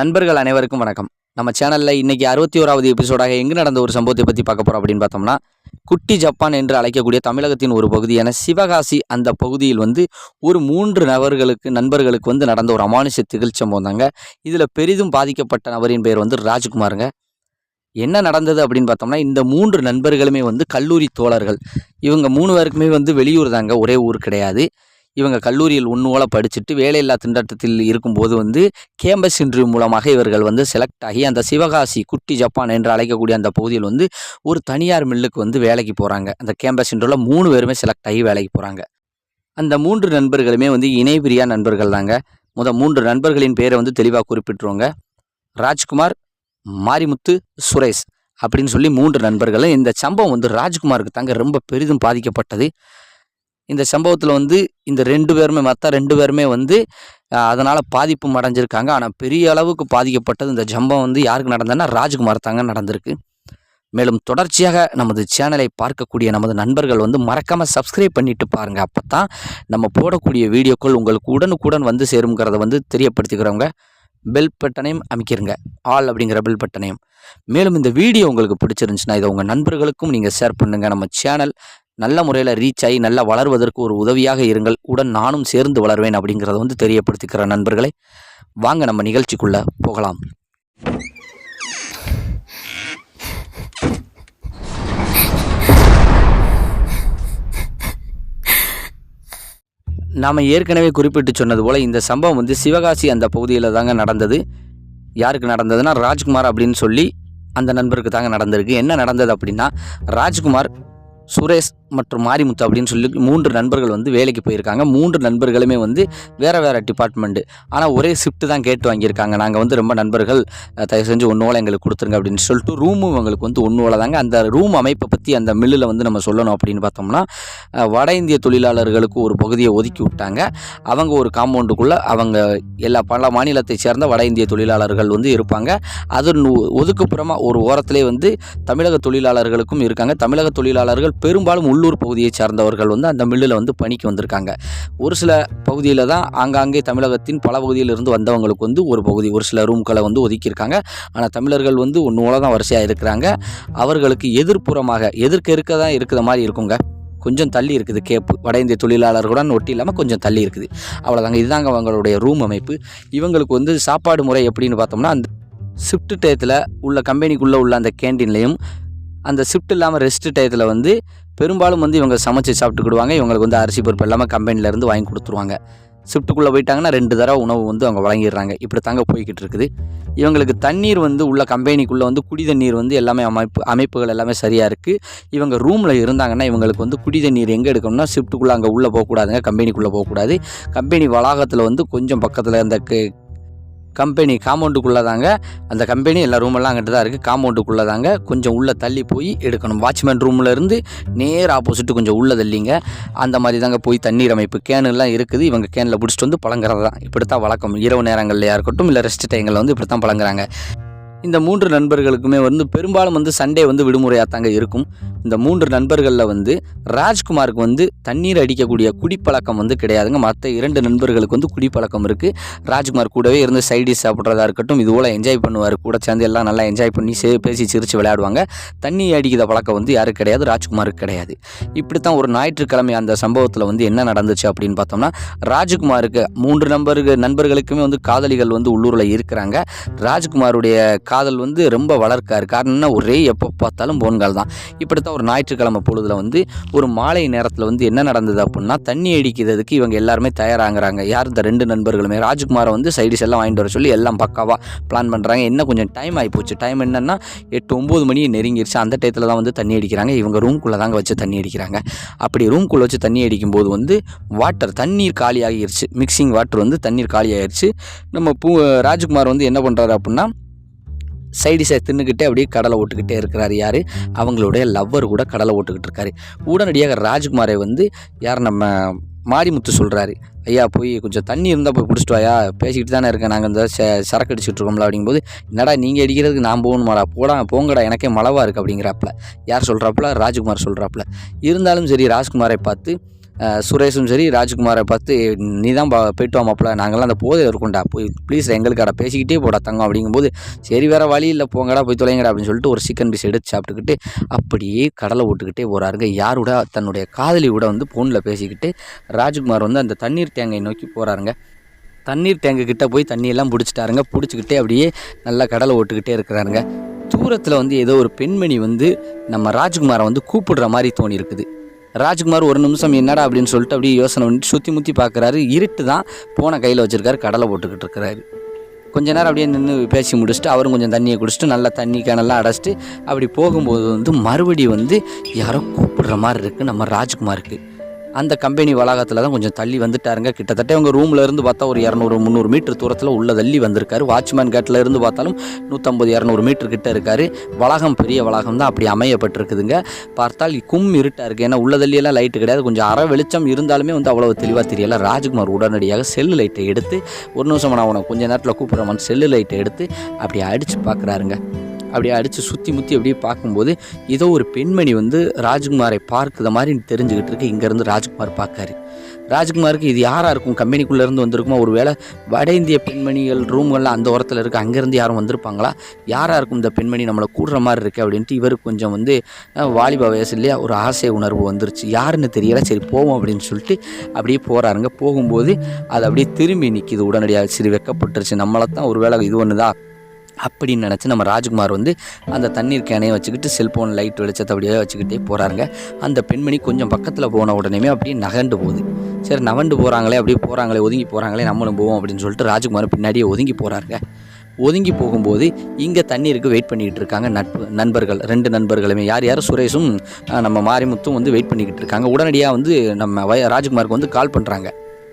நண்பர்கள் அனைவருக்கும் வணக்கம். நம்ம சேனலில் இன்றைக்கி அறுபத்தி ஓராவது எபிசோடாக எங்கு நடந்த ஒரு சம்பவத்தை பற்றி பார்க்க போகிறோம் அப்படின்னு பார்த்தோம்னா குட்டி ஜப்பான் என்று அழைக்கக்கூடிய தமிழகத்தின் ஒரு பகுதியான சிவகாசி அந்த பகுதியில் வந்து ஒரு மூன்று நபர்களுக்கு நண்பர்களுக்கு வந்து நடந்த ஒரு அமானுஷ திகழ்ச்சி சம்பவம் தாங்க. இதில் பெரிதும் பாதிக்கப்பட்ட நபரின் பெயர் வந்து ராஜ்குமாருங்க. என்ன நடந்தது அப்படின்னு பார்த்தோம்னா இந்த மூன்று நண்பர்களுமே வந்து கல்லூரி தோழர்கள். இவங்க மூணு பேருக்குமே வந்து வெளியூர் தாங்க ஒரே ஊர் கிடையாது. இவங்க கல்லூரியில் உண்ணுவோல படிச்சுட்டு வேலையில்லா திண்டாட்டத்தில் இருக்கும்போது வந்து கேம்பஸ் இன்டர்வியூ மூலமாக இவர்கள் வந்து செலக்ட் ஆகி அந்த சிவகாசி குட்டி ஜப்பான் என்று அழைக்கக்கூடிய அந்த பகுதியில் வந்து ஒரு தனியார் மில்லுக்கு வந்து வேலைக்கு போகிறாங்க அந்த கேம்பஸ் இன்டர்வியூவில் மூணு பேருமே செலக்ட் ஆகி வேலைக்கு போகிறாங்க அந்த மூன்று நண்பர்களுமே வந்து இணைபிரியா நண்பர்கள் தாங்க. முத மூன்று நண்பர்களின் பேரை வந்து தெளிவாக குறிப்பிட்டுருவாங்க. ராஜ்குமார் மாரிமுத்து சுரேஷ் அப்படின்னு சொல்லி மூன்று நண்பர்கள். இந்த சம்பவம் வந்து ராஜ்குமாருக்கு தாங்க ரொம்ப பெரிதும் பாதிக்கப்பட்டது. இந்த சம்பவத்தில் வந்து இந்த ரெண்டு பேருமே மற்ற ரெண்டு பேருமே வந்து அதனால் பாதிப்பும் அடைஞ்சிருக்காங்க. ஆனால் பெரிய அளவுக்கு பாதிக்கப்பட்டது இந்த சம்பவம் வந்து யாருக்கு நடந்ததுன்னா ராஜ்குமார் தாங்க நடந்திருக்கு. மேலும் தொடர்ச்சியாக நமது சேனலை பார்க்கக்கூடிய நமது நண்பர்கள் வந்து மறக்காமல் சப்ஸ்கிரைப் பண்ணிட்டு பாருங்கள் அப்போ தான் நம்ம போடக்கூடிய வீடியோக்கள் உங்களுக்கு உடனுக்குடன் வந்து சேருங்கிறத வந்து தெரியப்படுத்திக்கிறவங்க. பெல் பட்டனையும் அமைக்கிருங்க. ஆல் அப்படிங்கிற பெல் பட்டனையும். மேலும் இந்த வீடியோ உங்களுக்கு பிடிச்சிருந்துச்சுன்னா இதை உங்கள் நண்பர்களுக்கும் நீங்கள் ஷேர் பண்ணுங்கள் நம்ம சேனல் நல்ல முறையில் ரீச் ஆகி நல்லா வளர்வதற்கு ஒரு உதவியாக இருங்கள். உடன் நானும் சேர்ந்து வளர்வேன் அப்படிங்கிறத வந்து தெரியப்படுத்திக்கிற நண்பர்களே வாங்க நம்ம நிகழ்ச்சிக்குள்ளே போகலாம். நாம் ஏற்கனவே குறிப்பிட்டு சொன்னது போல் இந்த சம்பவம் வந்து சிவகாசி அந்த பகுதியில் தாங்க நடந்தது. யாருக்கு நடந்ததுன்னா ராஜ்குமார் அப்படின்னு சொல்லி அந்த நண்பருக்கு தாங்க நடந்திருக்கு. என்ன நடந்தது அப்படின்னா ராஜ்குமார் சுரேஷ் மற்றும் மாரிமுத்து அப்படின்னு சொல்லி மூன்று நண்பர்கள் வந்து வேலைக்கு போயிருக்காங்க. மூன்று நண்பர்களுமே வந்து வேறு வேறு டிபார்ட்மெண்ட்டு ஆனால் ஒரே ஷிஃப்ட் தான் கேட்டு வாங்கியிருக்காங்க. நாங்கள் வந்து ரொம்ப நண்பர்கள் தயவு செஞ்சு ஒன்று ஓலை எங்களுக்கு கொடுத்துருங்க அப்படின்னு சொல்லிட்டு ரூமும் எங்களுக்கு வந்து ஒன்று தாங்க. அந்த ரூம் அமைப்பை பற்றி அந்த மில்லில் வந்து நம்ம சொல்லணும் அப்படின்னு பார்த்தோம்னா வட இந்திய தொழிலாளர்களுக்கு ஒரு பகுதியை ஒதுக்கி விட்டாங்க. அவங்க ஒரு காம்பவுண்டுக்குள்ளே அவங்க எல்லா பல மாநிலத்தை சேர்ந்த வட இந்திய தொழிலாளர்கள் வந்து இருப்பாங்க. அது ஒதுக்குப்புறமாக ஒதுக்குப்புறமா ஒரு ஓரத்திலே வந்து தமிழக தொழிலாளர்களுக்கும் இருக்காங்க. தமிழக தொழிலாளர்கள் பெரும்பாலும் உள்ளூர் பகுதியை சார்ந்தவர்கள் வந்து அந்த மில்லில் வந்து பணிக்கு வந்திருக்காங்க. ஒரு சில பகுதியில் தான் ஆங்காங்கே தமிழகத்தின் பல பகுதியிலிருந்து வந்தவங்களுக்கு வந்து ஒரு பகுதி ஒரு சில ரூம்களை வந்து ஒதுக்கியிருக்காங்க. ஆனால் தமிழர்கள் வந்து ஒன்று தான் வரிசையாக இருக்கிறாங்க. அவர்களுக்கு எதிர்ப்புறமாக எதிர்க்க இருக்க தான் இருக்கிற மாதிரி இருக்குங்க. கொஞ்சம் தள்ளி இருக்குது கேப்பு. வட இந்திய தொழிலாளர்களுடன் ஒட்டி இல்லாமல் கொஞ்சம் தள்ளி இருக்குது. அவ்வளோதாங்க இதுதாங்க அவங்களுடைய ரூம் அமைப்பு. இவங்களுக்கு வந்து சாப்பாடு முறை எப்படின்னு பார்த்தோம்னா அந்த ஷிஃப்ட் டயத்தில் உள்ள கம்பெனிக்குள்ளே உள்ள அந்த கேண்டீன்லேயும் அந்த ஷிஃப்ட் இல்லாமல் ரெஸ்ட் டயத்தில் வந்து பெரும்பாலும் வந்து இவங்க சமைச்சு சாப்பிட்டுக்கிடுவாங்க. இவங்களுக்கு வந்து அரிசி பருப்பு எல்லாமே கம்பெனிலேருந்து வாங்கி கொடுத்துருவாங்க. ஷிஃப்ட்டுக்குள்ளே போயிட்டாங்கன்னா ரெண்டு தடவை உணவு வந்து அவங்க வழங்கிடுறாங்க. இப்படி தாங்க போய்கிட்டு இருக்குது. இவங்களுக்கு தண்ணீர் வந்து உள்ள கம்பெனிக்குள்ளே வந்து குடி தண்ணீர் வந்து எல்லாமே அமைப்பு அமைப்புகள் எல்லாமே சரியாக இருக்குது இவங்க ரூமில் இருந்தாங்கன்னா இவங்களுக்கு வந்து குடி தண்ணீர் எங்கே எடுக்கணும்னா ஷிஃப்ட்டுக்குள்ளே அங்கே உள்ளே போகக்கூடாதுங்க. கம்பெனிக்குள்ளே போகக்கூடாது. கம்பெனி வளாகத்தில் வந்து கொஞ்சம் பக்கத்தில் அந்த க- கம்பெனி காம்பவுண்டுக்குள்ளே தாங்க அந்த கம்பெனி எல்லா ரூமெல்லாம் அங்கிட்ட தான் இருக்குது காம்பவுண்டுக்குள்ளே தாங்க கொஞ்சம் உள்ளே தள்ளி போய் எடுக்கணும். வாட்ச்மேன் ரூமில் இருந்து நேர் ஆப்போசிட்டு கொஞ்சம் உள்ளே தள்ளிங்க. அந்த மாதிரி தாங்க போய் தண்ணீர் அமைப்பு. கேனுலாம் இருக்குது. இவங்க கேனில் பிடிச்சிட்டு வந்து பழங்குறது தான். இப்படி தான் வழக்கம். இரவு நேரங்கள்லையாக இருக்கட்டும் இல்லை ரெஸ்ட் டைங்களில் வந்து இப்படி தான் பழங்குறாங்க. இந்த மூன்று நண்பர்களுக்குமே வந்து பெரும்பாலும் வந்து சண்டே வந்து விடுமுறையாக தாங்க இருக்கும். இந்த மூன்று நண்பர்களில் வந்து ராஜ்குமாருக்கு வந்து தண்ணீர் அடிக்கக்கூடிய குடிப்பழக்கம் வந்து கிடையாதுங்க. மற்ற இரண்டு நண்பர்களுக்கு வந்து குடிப்பழக்கம் இருக்குது ராஜ்குமார் கூடவே இருந்து சைடிஷ் சாப்பிட்றதா இருக்கட்டும் இது போல் என்ஜாய் பண்ணுவார். கூட சேர்ந்து எல்லாம் நல்லா என்ஜாய் பண்ணி சே பேசி சிரித்து விளையாடுவாங்க. தண்ணி அடிக்கிற பழக்கம் வந்து யாருக்கு கிடையாது ராஜ்குமாருக்கு கிடையாது. இப்படி தான் ஒரு ஞாயிற்றுக்கிழமை அந்த சம்பவத்தில் வந்து என்ன நடந்துச்சு அப்படின்னு பார்த்தோம்னா ராஜ்குமாருக்கு மூன்று நண்பர்கள் நண்பர்களுக்குமே வந்து காதலிகள் வந்து உள்ளூரில் இருக்கிறாங்க. ராஜ்குமாருடைய காதல் வந்து ரொம்ப வளர்க்காரு. காரணம் ஒரே எப்போ பார்த்தாலும் போன்கால் தான். இப்படி தான் ஒரு ஞாயிற்றுக்கிழமை பொழுதுல வந்து ஒரு மாலை நேரத்தில் வந்து என்ன நடந்தது அப்படின்னா தண்ணி அடிக்கிறதுக்கு இவங்க எல்லாருமே தயாராகிறாங்க. யார் இந்த ரெண்டு நண்பர்களுமே? ராஜ்குமாரை வந்து சைடிஸ் எல்லாம் வாங்கிட்டு வர சொல்லி எல்லாம் பக்காவாக பிளான் பண்ணுறாங்க என்ன கொஞ்சம் டைம் ஆகிப்போச்சு டைம் என்னென்னா எட்டு ஒம்பது மணி நெருங்கிருச்சு. அந்த டயத்தில் தான் வந்து தண்ணி அடிக்கிறாங்க. இவங்க ரூம்குள்ளே தாங்க வச்சு தண்ணி அடிக்கிறாங்க. அப்படி ரூம்குள்ளே வச்சு தண்ணி அடிக்கும்போது வந்து வாட்டர் தண்ணீர் காலி ஆகிருச்சு மிக்சிங் வாட்டர் வந்து தண்ணீர் காலி ஆகிருச்சு நம்ம பூ ராஜ்குமார் வந்து என்ன பண்ணுறாரு அப்படின்னா சைடிஷை தின்னுக்கிட்டே அப்படியே கடலை ஓட்டுக்கிட்டே இருக்கிறாரு யார்? அவங்களுடைய லவ்வர் கூட கடலை ஓட்டுக்கிட்டு இருக்காரு. உடனடியாக ராஜ்குமாரை வந்து யார் நம்ம மாரிமுத்து சொல்கிறாரு ஐயா போய் கொஞ்சம் தண்ணி இருந்தால் போய் பிடிச்சிட்டு வாயா? பேசிக்கிட்டு தானே இருக்கேன். நாங்கள் இந்த ச சரக்கு அடிச்சுட்டு இருக்கோம்ல அப்படிங்கும்போது என்னடா நீங்கள் அடிக்கிறதுக்கு நான் போகணுமாடா? போடா போங்கடா எனக்கே மலவாக இருக்குது அப்படிங்கிறாப்புல. யார் சொல்கிறாப்புல ராஜ்குமார் சொல்கிறாப்புல இருந்தாலும் சரி ராஜ்குமாரை பார்த்து சுரேஷும் சரி ராஜ்குமாரை பார்த்து நீ தான் பா- போயிட்டு வா மாப்பிள்ள. நாங்கள்லாம் அந்த போதை இருக்கோம்டா. போய் ப்ளீஸ் எங்களுக்காடா பேசிக்கிட்டே போடா தங்கம். அப்படிங்கும்போது சரி வேறு வழி இல்லை. போங்கடா போய் தொலைங்கடா. அப்படின்னு சொல்லிட்டு ஒரு சிக்கன் பீஸ் எடுத்து சாப்பிட்டுக்கிட்டு அப்படியே கடலை ஓட்டுக்கிட்டே போகிறாருங்க யாரோட? தன்னுடைய காதலி கூட வந்து ஃபோனில் பேசிக்கிட்டு ராஜ்குமார் வந்து அந்த தண்ணீர் தேங்காய் நோக்கி போகிறாருங்க தண்ணீர் தேங்க கிட்டே போய் தண்ணியெல்லாம் பிடிச்சிட்டாருங்க. பிடிச்சிக்கிட்டே அப்படியே நல்லா கடலை ஓட்டுக்கிட்டே இருக்கிறாருங்க. தூரத்தில் வந்து ஏதோ ஒரு பெண்மணி வந்து நம்ம ராஜ்குமாரை வந்து கூப்பிடுற மாதிரி தோணி இருக்குது ராஜ்குமார் ஒரு நிமிஷம் என்னடா அப்படின்னு சொல்லிட்டு அப்படியே யோசனை பண்ணிட்டு சுற்றி முற்றி பார்க்குறாரு இருட்டு தான் போனை கையில் வச்சிருக்காரு கடலை போட்டுக்கிட்டு இருக்கிறாரு. கொஞ்ச நேரம் அப்படியே நின்று பேசி முடிச்சுட்டு அவரும் கொஞ்சம் தண்ணியை குடிச்சிட்டு நல்லா தண்ணி கேனெல்லாம் அடைச்சிட்டு அப்படி போகும்போது வந்து மறுபடி வந்து யாரோ கூப்பிடுற மாதிரி இருக்குது நம்ம ராஜ்குமாருக்கு. அந்த கம்பெனி வளாகத்தில் தான் கொஞ்சம் தள்ளி வந்துட்டாருங்க. கிட்டத்தட்ட இவங்க ரூமில் இருந்து பார்த்தா ஒரு இரநூறு முந்நூறு மீட்டர் தூரத்தில் உள்ள தள்ளி வந்திருக்காரு. வாட்ச்மேன் கேட்டில் இருந்து பார்த்தாலும் நூற்றம்பது இரநூறு மீட்டர் கிட்ட இருக்காரு. வளாகம் பெரிய வளாகம் தான் அப்படி அமையப்பட்டிருக்குதுங்க. பார்த்தால் கும் இருட்டாக இருக்குது ஏன்னா உள்ள தள்ளியெல்லாம் லைட்டு கிடையாது. கொஞ்சம் அரை வெளிச்சம் இருந்தாலுமே வந்து அவ்வளோ தெளிவாக தெரியல. ராஜ்குமார் உடனடியாக செல்லு லைட்டை எடுத்து ஒரு நிமிஷம் நான் உனக்கு கொஞ்ச நேரத்தில் கூப்பிட்றவன் செல்லு லைட்டை எடுத்து அப்படி அடித்து பார்க்குறாருங்க அப்படியே அடித்து சுற்றி முற்றி அப்படியே பார்க்கும்போது ஏதோ ஒரு பெண்மணி வந்து ராஜ்குமாரை பார்க்குற மாதிரி தெரிஞ்சுக்கிட்டு இருக்கு. இங்கேருந்து ராஜ்குமார் பார்க்காரு. ராஜ்குமாருக்கு இது யாராக இருக்கும்? கம்பெனிக்குள்ளேருந்து வந்திருக்குமா? ஒரு வேளை வட இந்திய பெண்மணிகள் ரூம்கள்லாம் அந்த ஓரத்தில் இருக்குது அங்கேருந்து யாரும் வந்திருப்பாங்களா? யாராக இருக்கும் இந்த பெண்மணி? நம்மளை கூடுற மாதிரி இருக்குது அப்படின்ட்டு இவருக்கு கொஞ்சம் வந்து வாலிப வயசு இல்லையா? ஒரு ஆசை உணர்வு வந்துருச்சு. யாருன்னு தெரியல. சரி போவோம் அப்படின்னு சொல்லிட்டு அப்படியே போகிறாருங்க போகும்போது அது அப்படியே திரும்பி நிற்கிது உடனடியாக சரி வெக்கப்பட்டுருச்சு நம்மளை தான் ஒரு வேளை இது ஒன்று தான் அப்படின்னு நினச்சி நம்ம ராஜ்குமார் வந்து அந்த தண்ணீர் கேனையை வச்சுக்கிட்டு செல்ஃபோன் லைட் வெளிச்சத்தை அப்படியே வச்சுக்கிட்டே போகிறாருங்க அந்த பெண்மணி கொஞ்சம் பக்கத்தில் போன உடனேமே அப்படியே நகண்டு போகுது. சரி நகண்டு போகிறாங்களே அப்படியே போகிறாங்களே ஒதுங்கி போகிறாங்களே நம்மளும் போவோம் அப்படின்னு சொல்லிட்டு ராஜ்குமார் பின்னாடியே ஒதுங்கி போகிறாருங்க ஒதுங்கி போகும்போது இங்கே தண்ணீருக்கு வெயிட் பண்ணிக்கிட்டு இருக்காங்க நட்பு நண்பர்கள் ரெண்டு நண்பர்களுமே. யார் யார்? சுரேஷும் நம்ம மாரிமுத்தும் வந்து வெயிட் பண்ணிக்கிட்டு இருக்காங்க. உடனடியாக வந்து நம்ம வய ராஜ்குமாருக்கு வந்து கால் பண்ணுறாங்க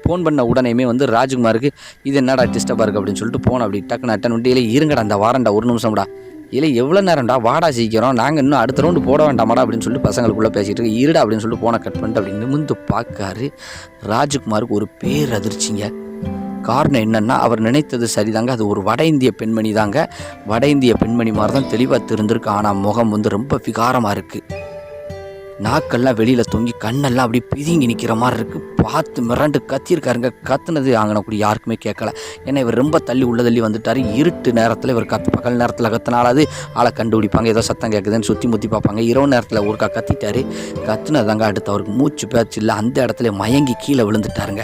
ஃபோன் பண்ண உடனேயுமே வந்து ராஜ்குமாருக்கு இது என்னடா டிஸ்டர்பாக இருக்குது அப்படின்னு சொல்லிட்டு போன் அப்படி டக்குன்னு அட்டன் பண்ணிட்டு இல்லை இருங்கடா அந்த வாரண்டா ஒரு நிமிஷம்டா. இல்லை எவ்வளோ நேரம்டா? வாடா சீக்கிரம். நாங்கள் இன்னும் அடுத்த ரவுண்டு போட வேண்டாமாடா? அப்படின்னு சொல்லிட்டு பசங்களுக்குள்ளே பேசிகிட்டு இருக்கு. இருடா அப்படின்னு சொல்லிட்டு போனை கட் பண்ணிட்டு அப்படி நிமிந்து பார்க்காரு ராஜ்குமாருக்கு ஒரு பேர் அதிர்ச்சிங்க காரணம் என்னென்னா அவர் நினைத்தது சரிதாங்க. அது ஒரு வட இந்திய பெண்மணி தாங்க வட இந்திய பெண்மணி மாதிரி தான் தெளிவாக தெரிஞ்சிருக்கு ஆனால் முகம் வந்து ரொம்ப விகாரமாக இருக்குது நாக்கெல்லாம் வெளியில் தொங்கி கண்ணெல்லாம் அப்படியே பிதுங்கி நிற்கிற மாதிரி இருக்குது பார்த்து மிரண்டு கத்தியிருக்காருங்க. கத்துனது அங்கனக்குடி யாருக்குமே கேட்கல. ஏன்னா இவர் ரொம்ப தள்ளி உள்ள தள்ளி வந்துட்டார். இருட்டு நேரத்தில் இவர் கத்து பகல் நேரத்தில் கத்தினாலாவது ஆளை கண்டுபிடிப்பாங்க. ஏதோ சத்தம் கேட்குதுன்னு சுற்றி முற்றி பார்ப்பாங்க. இரவு நேரத்தில் ஒருக்கா கத்திட்டாரு. கத்துனதாங்க அடுத்து அவருக்கு மூச்சு பேச்சு இல்லை. அந்த இடத்துல மயங்கி கீழே விழுந்துட்டாருங்க.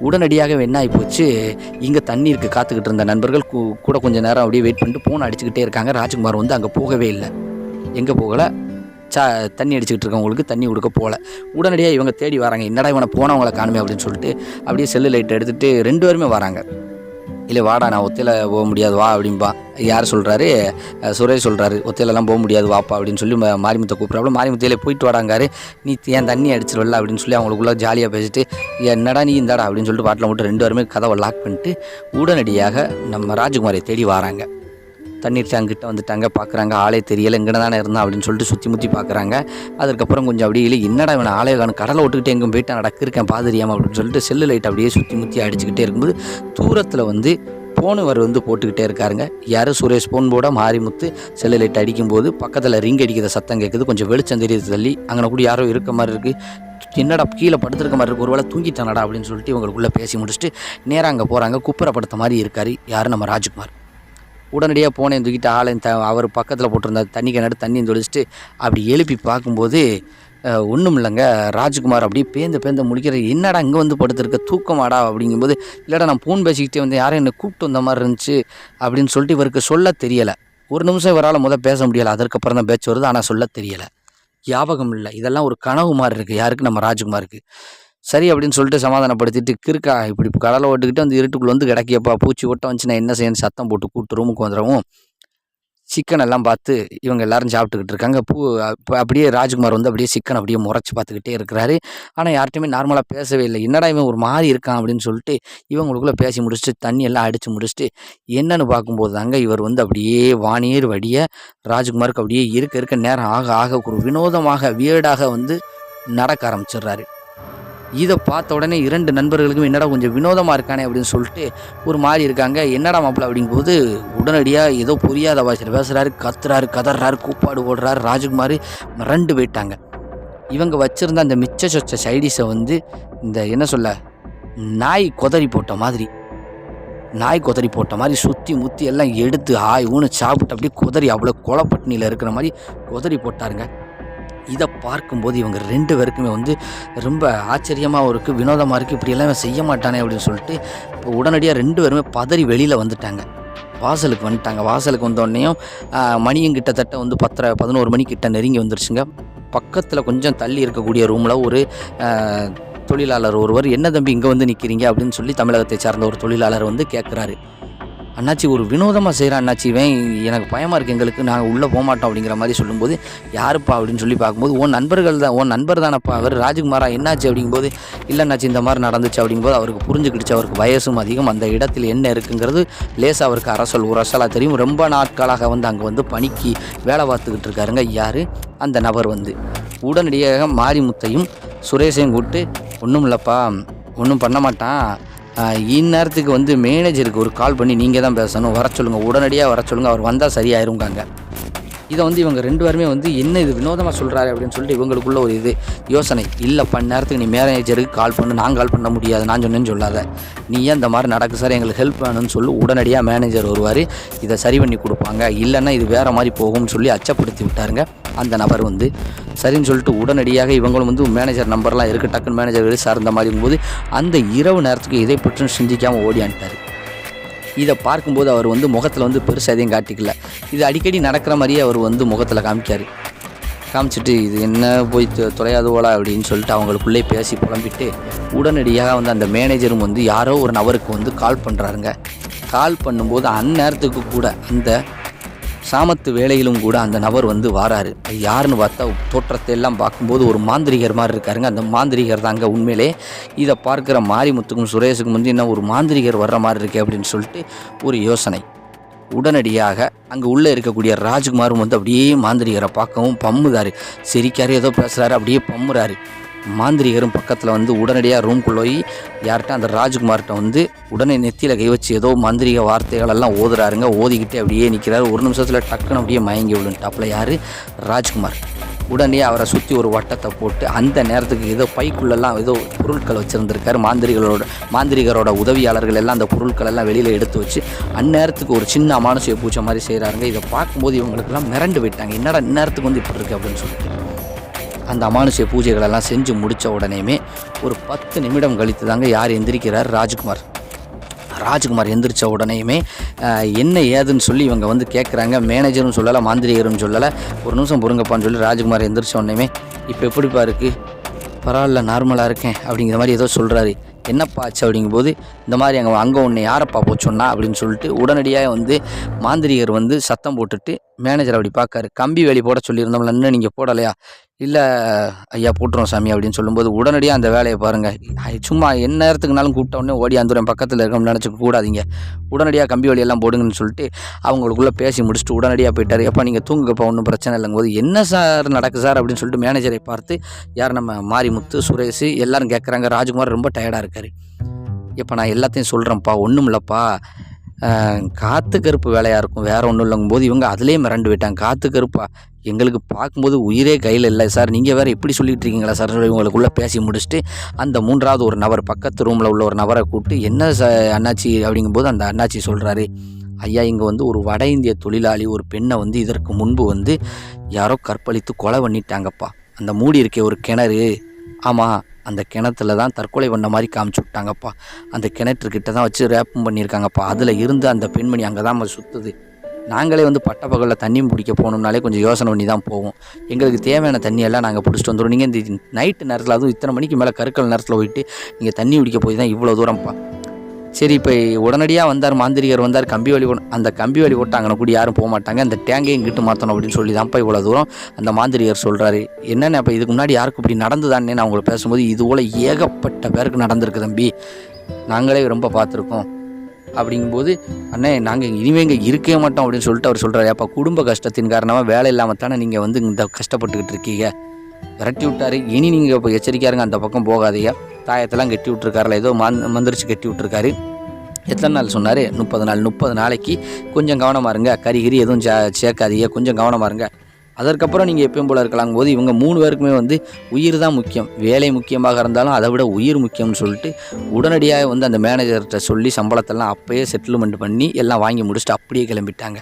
உடனடியாக என்ன ஆகி போச்சு இங்கே தண்ணீருக்கு காத்துக்கிட்டு இருந்த நண்பர்கள் கூ- கூட கொஞ்சம் நேரம் அப்படியே வெயிட் பண்ணிட்டு ஃபோன் அடிச்சுக்கிட்டே இருக்காங்க. ராஜ்குமார் வந்து அங்கே போகவே இல்லை. எங்கே போகலை? சா தண்ணி அடிச்சுக்கிட்டு இருக்கவங்களுக்கு தண்ணி கொடுக்க போகல உடனடியாக இவங்க தேடி வராங்க. என்னடா இவனை போனவங்கள காணுமே அப்படின்னு சொல்லிட்டு அப்படியே செல்லு லைட் எடுத்துகிட்டு ரெண்டு பேருமே வராங்க. இல்லை வாடா நான் ஒத்தையில் போக முடியாது வா அப்படின்பா யார் சொல்கிறாரு சுரேஷ் சொல்கிறாரு ஒத்தையிலலாம் போக முடியாது வாப்பா அப்படின்னு சொல்லி ம- மாரிமுத்தை கூப்பிட்றாப்புல மாரிமுத்தையிலே போயிட்டு வாடாங்காரு. நீ ஏன் தண்ணி அடிச்சிடல அப்படின்னு சொல்லி அவங்களுக்குள்ள ஜாலியாக பேசிட்டு என்னடா நீ இந்தாடா அப்படின்னு சொல்லிட்டு பாட்டில் மட்டும் ரெண்டு பேருமே கதவை லாக் பண்ணிட்டு உடனடியாக நம்ம ராஜகுமாரை தேடி வராங்க. தண்ணீர் டேங்கிட்ட வந்துட்டாங்க. பார்க்குறாங்க ஆளே தெரியலை இங்கே தானே இருந்தான் அப்படின்னு சொல்லிட்டு சுற்றி முற்றி பார்க்குறாங்க அதுக்கப்புறம் கொஞ்சம் அப்படியே இல்லை என்னடா இவனை ஆளே காணும் கடலை விட்டுக்கிட்டு எங்கும் போயிட்டு நடக்கிருக்கேன் பாதிரியாமல் அப்படின்னு சொல்லிட்டு செல்லு லைட் அப்படியே சுற்றி முற்றி அடிச்சுக்கிட்டே இருக்கும்போது தூரத்தில் வந்து போனவர் வந்து போட்டுக்கிட்டே இருக்காருங்க. யார்? சுரேஷ் போன் போட மாரிமுத்து. செல்லு லைட் அடிக்கும்போது பக்கத்தில் ரிங் அடிக்கிற சத்தம் கேட்குது கொஞ்சம் வெளிச்சம் தெரியுது தள்ளி. அங்கே கூட யாரோ இருக்க மாதிரி இருக்குது என்னடா கீழே படுத்துருக்க மாதிரி இருக்கு. ஒருவேளை தூங்கிட்டானடா? அப்படின்னு சொல்லிட்டு இவங்களுக்குள்ளே பேசி முடிச்சுட்டு நேராக அங்கே போகிறாங்க குப்புறப்படுத்த மாதிரி இருக்காரு யார்? நம்ம ராஜ்குமார். உடனடியாக போனேன் தூக்கிட்டு ஆளையும் த அவர் பக்கத்தில் போட்டிருந்தார். தண்ணி கிணறு தண்ணியும் தொளிச்சிட்டு அப்படி எழுப்பி பார்க்கும்போது ஒன்றும் இல்லைங்க. ராஜ்குமார் அப்படியே பேந்த பேந்த முடிக்கிற என்னடா இங்கே வந்து படுத்துருக்க? தூக்கமாடா அப்படிங்கும்போது இல்லைடா நான் ஃபோன் பேசிக்கிட்டே வந்து யாரும் என்னை கூப்பிட்டு வந்த மாதிரி இருந்துச்சு அப்படின்னு சொல்லிட்டு இவருக்கு சொல்ல தெரியலை. ஒரு நிமிஷம் இவரால் முதல் பேச முடியலை. அதற்கப்புறம் தான் பேச்சு வருது. ஆனால் சொல்ல தெரியலை. ஞாபகம் இல்லை. இதெல்லாம் ஒரு கனவு மாதிரி இருக்குது யாருக்கு? நம்ம ராஜ்குமாருக்கு. சரி அப்படின்னு சொல்லிட்டு சமாதானப்படுத்திட்டு கிறுக்கா இப்படி கடலை ஓட்டுக்கிட்டு அந்த இருட்டுக்குள்ள வந்து கிடக்கியப்பா. பூச்சி ஓட்டம் வந்துச்சு நான் என்ன செய்யணும்? சத்தம் போட்டு கூப்பிட்டு ரூமுக்கு வந்துடவும் சிக்கன் எல்லாம் பார்த்து இவங்க எல்லாரும் சாப்பிட்டுக்கிட்டு இருக்காங்க. பூ அப்ப அப்படியே ராஜ்குமார் வந்து அப்படியே சிக்கன் அப்படியே முறைச்சி பார்த்துக்கிட்டே இருக்கிறாரு. ஆனால் யார்கிட்டையுமே நார்மலாக பேசவே இல்லை. என்னடா இவன் ஒரு மாதிரி இருக்கான் அப்படின்னு சொல்லிட்டு இவங்களுக்குள்ளே பேசி முடிச்சுட்டு தண்ணி எல்லாம் அடித்து முடிச்சுட்டு என்னன்னு பார்க்கும்போது தாங்க இவர் வந்து அப்படியே வானியர் வடிய ராஜ்குமாருக்கு அப்படியே இருக்க இருக்க நேரம் ஆக ஆக ஒரு வினோதமாக வியர்டாக வந்து நடக்க ஆரம்பிச்சிடுறாரு. இதை பார்த்த உடனே இரண்டு நண்பர்களுக்கும் என்னடா கொஞ்சம் வினோதமாக இருக்கானே அப்படின்னு சொல்லிட்டு ஒரு மாதிரி இருக்காங்க. என்னடா மாப்பிள்ள அப்படிங்கும்போது உடனடியாக ஏதோ புரியாத வாய்ஸில் பேசுகிறாரு கத்துறாரு கதறாரு கூப்பாடு ஓடுறாரு ராஜகுமார் மிரண்டு போயிட்டாங்க. இவங்க வச்சுருந்த அந்த மிச்ச சொச்ச சைடிஷை வந்து இந்த என்ன சொல்ல நாய் கொதறி போட்ட மாதிரி நாய் கொதறி போட்ட மாதிரி சுற்றி முற்றி எல்லாம் எடுத்து ஆய் ஊனு சாப்பிட்டு அப்படியே கொதறி அவ்வளோ கொலப்பட்டினியில் இருக்கிற மாதிரி கொதறி போட்டாருங்க. இதை பார்க்கும்போது இவங்க ரெண்டு பேருக்குமே வந்து ரொம்ப ஆச்சரியமாகவும் இருக்குது வினோதமாக இருக்குது இப்படியெல்லாம் இவன் செய்ய மாட்டானே அப்படின்னு சொல்லிட்டு இப்போ உடனடியாக ரெண்டு பேருமே பதறி வெளியில் வந்துட்டாங்க. வாசலுக்கு வந்துட்டாங்க. வாசலுக்கு வந்தோடனேயும் மணியும் கிட்டத்தட்ட வந்து பத்தரை பதினோரு மணி கிட்ட நெருங்கி வந்துருச்சுங்க. பக்கத்தில் கொஞ்சம் தள்ளி இருக்கக்கூடிய ரூமில் ஒரு தொழிலாளர் ஒருவர் என்ன தம்பி இங்கே வந்து நிற்கிறீங்க அப்படின்னு சொல்லி தமிழகத்தை சார்ந்த ஒரு தொழிலாளர் வந்து கேட்குறாரு அண்ணாச்சி ஒரு வினோதமாக செய்கிறான் அண்ணாச்சி இவன் எனக்கு பயமாக இருக்குது எங்களுக்கு நாங்கள் உள்ளே போக மாட்டோம் அப்படிங்கிற மாதிரி சொல்லும்போது யாருப்பா? அப்படின்னு சொல்லி பார்க்கும்போது உன் நண்பர்கள் தான் உன் நண்பர் தானப்பா அவர் ராஜ்குமாரா என்னாச்சு? அப்படிங்கும்போது இல்லை அண்ணாச்சி இந்த மாதிரி நடந்துச்சு. அப்படிங்கும்போது அவருக்கு புரிஞ்சுக்கிடுச்சு அவருக்கு வயசும் அதிகம் அந்த இடத்தில் என்ன இருக்குங்கிறது லேசாக அவருக்கு அரசல் உரசலாக தெரியும். ரொம்ப நாட்களாக வந்து அங்கே வந்து பணிக்கு வேலை பார்த்துக்கிட்டு இருக்காருங்க. யார்? அந்த நபர் வந்து. உடனடியாக மாரிமுத்தையும் சுரேஷையும் கூப்பிட்டு ஒன்றும் இல்லைப்பா ஒன்றும் பண்ண மாட்டான். இந்நேரத்துக்கு வந்து மேனேஜருக்கு ஒரு கால் பண்ணி நீங்கள் தான் பேசணும். வர சொல்லுங்கள் உடனடியாக வர சொல்லுங்கள் அவர் வந்தால் சரியாயிருங்காங்க இதை வந்து இவங்க ரெண்டு பேருமே வந்து என்ன இது வினோதமாக சொல்கிறாரு அப்படின்னு சொல்லிட்டு இவங்களுக்குள்ள ஒரு இது யோசனை. இல்லை பண்ண நேரத்துக்கு நீ மேனேஜருக்கு கால் பண்ணு. நான் கால் பண்ண முடியாது. நான் சொன்னேன்னு சொல்லாத. நீ ஏன் இந்த மாதிரி நடக்கு சார் எங்களுக்கு ஹெல்ப் வேணும்னு சொல்லி. உடனடியாக மேனேஜர் வருவார். இதை சரி பண்ணி கொடுப்பாங்க. இல்லைன்னா இது வேறு மாதிரி போகும்னு சொல்லி அச்சப்படுத்தி விட்டாருங்க. அந்த நபர் வந்து சரின்னு சொல்லிட்டு உடனடியாக இவங்களும் வந்து மேனேஜர் நம்பர்லாம் இருக்குது டக்குன்னு மேனேஜர் வெளியே சார்ந்த மாதிரி போது அந்த இரவு நேரத்துக்கு இதை பற்றி சிந்திக்காமல் ஓடியான்ட்டார் இதை பார்க்கும்போது அவர் வந்து முகத்தில் வந்து பெருசாக எதையும் காட்டிக்கல. இது அடிக்கடி நடக்கிற மாதிரியே அவர் வந்து முகத்தில் காமிக்கார். காமிச்சிட்டு இது என்ன போய் தொ- தொலையாது அப்படின்னு சொல்லிட்டு அவங்களுக்குள்ளே பேசி புலம்பிட்டு உடனடியாக வந்து அந்த மேனேஜரும் வந்து யாரோ ஒரு நபருக்கு வந்து கால் பண்ணுறாருங்க கால் பண்ணும்போது அந்நேரத்துக்கு கூட அந்த சாமத்து வேலையிலும் கூட அந்த நபர் வந்து வாராரு. யாருன்னு பார்த்தா தோற்றத்தை எல்லாம் பார்க்கும்போது ஒரு மாந்திரிகர் மாதிரி இருக்காருங்க. அந்த மாந்திரிகர் தாங்க உண்மையிலே. இதை பார்க்குற மாரிமுத்துக்கும் சுரேஷுக்கும் வந்து என்ன ஒரு மாந்திரிகர் வர்ற மாதிரி இருக்கு அப்படின்னு சொல்லிட்டு ஒரு யோசனை. உடனடியாக அங்கே உள்ளே இருக்கக்கூடிய ராஜ்குமாரும் வந்து அப்படியே மாந்திரிகரை பார்க்கவும் பம்முதாரு. சிரிக்காரு ஏதோ பேசுகிறாரு அப்படியே பம்முறாரு. மாந்திரிகரும் பக்கத்தில் வந்து உடனடியாக ரூம்குள்ளே போய் யார்கிட்ட அந்த ராஜ்குமார்கிட்ட வந்து உடனே நெத்தியில் கை வச்சு ஏதோ மாந்திரிக வார்த்தைகள் எல்லாம் ஓதுறாருங்க. ஓதிக்கிட்டே அப்படியே நிற்கிறாரு ஒரு நிமிஷத்தில் டக்குன்னு அப்படியே மயங்கி விழுந்துட்டாப்பில் யார்? ராஜ்குமார். உடனே அவரை சுற்றி ஒரு வட்டத்தை போட்டு அந்த நேரத்துக்கு ஏதோ பைக்குள்ளெல்லாம் ஏதோ பொருட்கள் வச்சுருந்துருக்காரு. மாந்திரிகளோட மாந்திரிகரோட உதவியாளர்கள் எல்லாம் அந்த பொருட்கள் எல்லாம் வெளியில் எடுத்து வச்சு அந்நேரத்துக்கு ஒரு சின்ன மானுசிய பூச்சை மாதிரி செய்கிறாருங்க இதை பார்க்கும்போது இவங்களுக்கெல்லாம் மிரண்டு போயிட்டாங்க. என்னடா இந்நேரத்துக்கு வந்து இப்படி இருக்குது அப்படின்னு சொல்லிட்டு. அந்த அமானுஷ்ய பூஜைகளெல்லாம் செஞ்சு முடித்த உடனேயுமே ஒரு பத்து நிமிடம் கழித்து தாங்க யார் எந்திரிக்கிறார் ராஜ்குமார். ராஜ்குமார் எந்திரிச்ச உடனேயுமே என்ன ஏதுன்னு சொல்லி இவங்க வந்து கேட்குறாங்க மேனேஜரும் சொல்லலை மாந்திரிகரும் சொல்லலை. ஒரு நிமிஷம் பொறுங்கப்பான்னு சொல்லி ராஜ்குமார் எந்திரிச்ச உடனேயுமே இப்போ எப்படிப்பா இருக்குது பரவாயில்ல நார்மலாக இருக்கேன் அப்படிங்கிற மாதிரி ஏதோ சொல்கிறாரு என்னப்பா ஆச்சு? அப்படிங்கும்போது இந்த மாதிரி அங்கே அங்கே ஒன்று யாரப்பா போச்சோன்னா அப்படின்னு சொல்லிட்டு உடனடியாக வந்து மாந்திரிகர் வந்து சத்தம் போட்டுட்டு மேனேஜர் அப்படி பார்க்காரு. கம்பி வேலி போட சொல்லியிருந்தோம்ல இன்னும் நீங்கள் போடலையா? இல்லை ஐயா போட்டுரும் சாமி அப்படின்னு சொல்லும்போது உடனடியாக அந்த வேலையை பாருங்கள் சும்மா என்ன நேரத்துக்குனாலும் கூப்பிட்ட உடனே ஓடி வந்துடும் பக்கத்தில் இருக்கணும்னு நினச்சிக்க கூடாதீங்க. உடனடியாக கம்பி வழியெல்லாம் போடுங்கன்னு சொல்லிட்டு அவங்களுக்குள்ளே பேசி முடிச்சுட்டு உடனடியாக போயிட்டார். எப்போ நீங்கள் தூங்குங்கப்பா ஒன்றும் பிரச்சனை இல்லைங்க போது என்ன சார் நடக்கு சார் அப்படின்னு சொல்லிட்டு மேனேஜரை பார்த்து யார் நம்ம மாரிமுத்து சுரேஷ் எல்லோரும் கேட்குறாங்க ராஜ்குமார் ரொம்ப டயர்டாக இருக்கார். இப்போ நான் எல்லாத்தையும் சொல்கிறேன்ப்பா ஒன்றும் இல்லைப்பா காற்று காத்து கருப்பு வேலையாக இருக்கும். வேறு ஒன்றும் இல்லைங்கும் போது இவங்க அதுலேயே மிரண்டு விட்டாங்க காத்து கருப்பா எங்களுக்கு பார்க்கும்போது உயிரே கையில் இல்லை சார். நீங்கள் வேறு எப்படி சொல்லிகிட்டு இருக்கீங்களா சார்? சொல்லி இவங்களுக்குள்ளே பேசி முடிச்சுட்டு அந்த மூன்றாவது ஒரு நபர் பக்கத்து ரூமில் உள்ள ஒரு நபரை கூப்பிட்டு என்ன ச அண்ணாச்சி? அப்படிங்கும்போது அந்த அண்ணாச்சி சொல்கிறாரு ஐயா இங்கே வந்து ஒரு வட இந்திய தொழிலாளி ஒரு பெண்ணை வந்து இதற்கு முன்பு வந்து யாரோ கற்பழித்து கொலை பண்ணிட்டாங்கப்பா. அந்த மூடி இருக்கே ஒரு கிணறு. ஆமாம் அந்த கிணத்துல தான் தற்கொலை பண்ண மாதிரி காமிச்சு விட்டாங்கப்பா. அந்த கிணற்றுக்கிட்ட தான் வச்சு ரேப்பும் பண்ணியிருக்காங்கப்பா. அதில் இருந்து அந்த பெண்மணி அங்கே தான் சுற்றுது நாங்களே வந்து பட்டப்பகலில் தண்ணி பிடிக்க போகணும்னாலே கொஞ்சம் யோசனை பண்ணி தான் போவோம். எங்களுக்கு தேவையான தண்ணியெல்லாம் நாங்கள் பிடிச்சிட்டு வந்துடும் நீங்கள் இந்த நைட்டு நேரத்தில் அதுவும் இத்தனை மணிக்கு மேலே கருக்கல் நேரத்தில் போயிட்டு நீங்கள் தண்ணி பிடிக்க போய் தான் இவ்வளோ தூரம்ப்பா. சரி இப்போ உடனடியாக வந்தார் மாந்திரிகர் வந்தார் கம்பி வழி அந்த கம்பி வழி போட்டாங்கன்னு கூட யாரும் போக மாட்டாங்க. அந்த டேங்கையும் கிட்டு மாற்றணும் அப்படின்னு சொல்லி தான்ப்பா இவ்வளோ தூரம் அந்த மாந்திரிகர் சொல்கிறாரு என்னென்ன இப்போ இதுக்கு முன்னாடி யாருக்கும் இப்படி நடந்துதானே நான் உங்களை பேசும்போது இது போல் ஏகப்பட்ட பேருக்கு நடந்திருக்கு தம்பி. நாங்களே ரொம்ப பார்த்துருக்கோம். அப்படிங்கும்போது அண்ணே நாங்கள் இனிமே இங்கே இருக்கவே மாட்டோம் அப்படின்னு சொல்லிட்டு அவர் சொல்கிறாரு அப்போ குடும்ப கஷ்டத்தின் காரணமாக வேலை இல்லாமல் தானே நீங்கள் வந்து இந்த கஷ்டப்பட்டுக்கிட்டு இருக்கீங்க. விரட்டி விட்டாரு. இனி நீங்கள் இப்போ எச்சரிக்கையா இருங்க அந்த பக்கம் போகாதீங்க. தாயத்தெல்லாம் கட்டி விட்ருக்காருல ஏதோ மந் மந்திரிச்சு கட்டி விட்ருக்காரு எத்தனை நாள் சொன்னார்? முப்பது நாள். முப்பது நாளைக்கு கொஞ்சம் கவனமாக இருங்க. கறிகிரி எதுவும் சே சேர்க்காதீங்க. கொஞ்சம் கவனமாக இருங்க. அதற்கப்புறம் நீங்கள் எப்பயும் போல இருக்கலாம் போது இவங்க மூணு பேருக்குமே வந்து உயிர் தான் முக்கியம். வேலை முக்கியமாக இருந்தாலும் அதை விட உயிர் முக்கியம்னு சொல்லிட்டு உடனடியாக வந்து அந்த மேனேஜர்கிட்ட சொல்லி சம்பளத்தெல்லாம் அப்போயே செட்டில்மெண்ட் பண்ணி எல்லாம் வாங்கி முடிச்சுட்டு அப்படியே கிளம்பிட்டாங்க.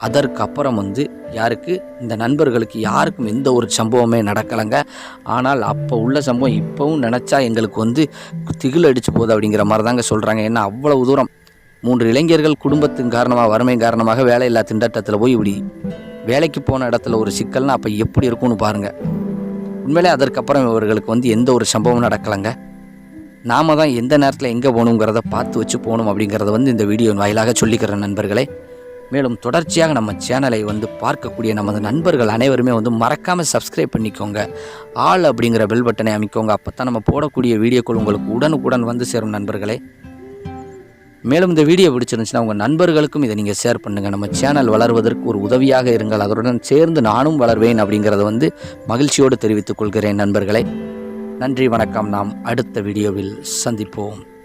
அதற்கப்புறம் வந்து யாருக்கு? இந்த நண்பர்களுக்கு யாருக்கும் எந்த ஒரு சம்பவமே நடக்கலைங்க. ஆனால் அப்போ உள்ள சம்பவம் இப்போவும் நினச்சா எங்களுக்கு வந்து திகில் அடிச்சு போகுது அப்படிங்கிற மாதிரி தாங்க சொல்கிறாங்க ஏன்னா அவ்வளவு தூரம் மூன்று இளைஞர்கள் குடும்பத்தின் காரணமாக வறுமை காரணமாக வேலையில்லா திண்டாட்டத்தில் போய் இப்படி வேலைக்கு போன இடத்துல ஒரு சிக்கல்னா அப்போ எப்படி இருக்கும்னு பாருங்கள் உண்மையிலே அதற்கப்புறம் இவர்களுக்கு வந்து எந்த ஒரு சம்பவம் நடக்கலைங்க. நாம தான் எந்த நேரத்தில் எங்கே போகணுங்கிறத பார்த்து வச்சு போகணும் அப்படிங்கிறத வந்து இந்த வீடியோ வாயிலாக சொல்லிக்கிறேன் நண்பர்களே. மேலும் தொடர்ச்சியாக நம்ம சேனலை வந்து பார்க்கக்கூடிய நமது நண்பர்கள் அனைவருமே வந்து மறக்காமல் சப்ஸ்கிரைப் பண்ணிக்கோங்க. ஆள் அப்படிங்கிற பெல் பட்டனை அமைக்கோங்க. அப்போ தான் நம்ம போடக்கூடிய வீடியோக்கள் உங்களுக்கு உடனுக்குடன் வந்து சேரும் நண்பர்களே. மேலும் இந்த வீடியோ பிடிச்சிருந்துச்சுன்னா உங்கள் நண்பர்களுக்கும் இதை நீங்கள் ஷேர் பண்ணுங்கள் நம்ம சேனல் வளர்வதற்கு ஒரு உதவியாக இருங்கள். அதனுடன் சேர்ந்து நானும் வளர்வேன் அப்படிங்கிறத வந்து மகிழ்ச்சியோடு தெரிவித்துக் கொள்கிறேன் நண்பர்களே. நன்றி வணக்கம். நாம் அடுத்த வீடியோவில் சந்திப்போம்.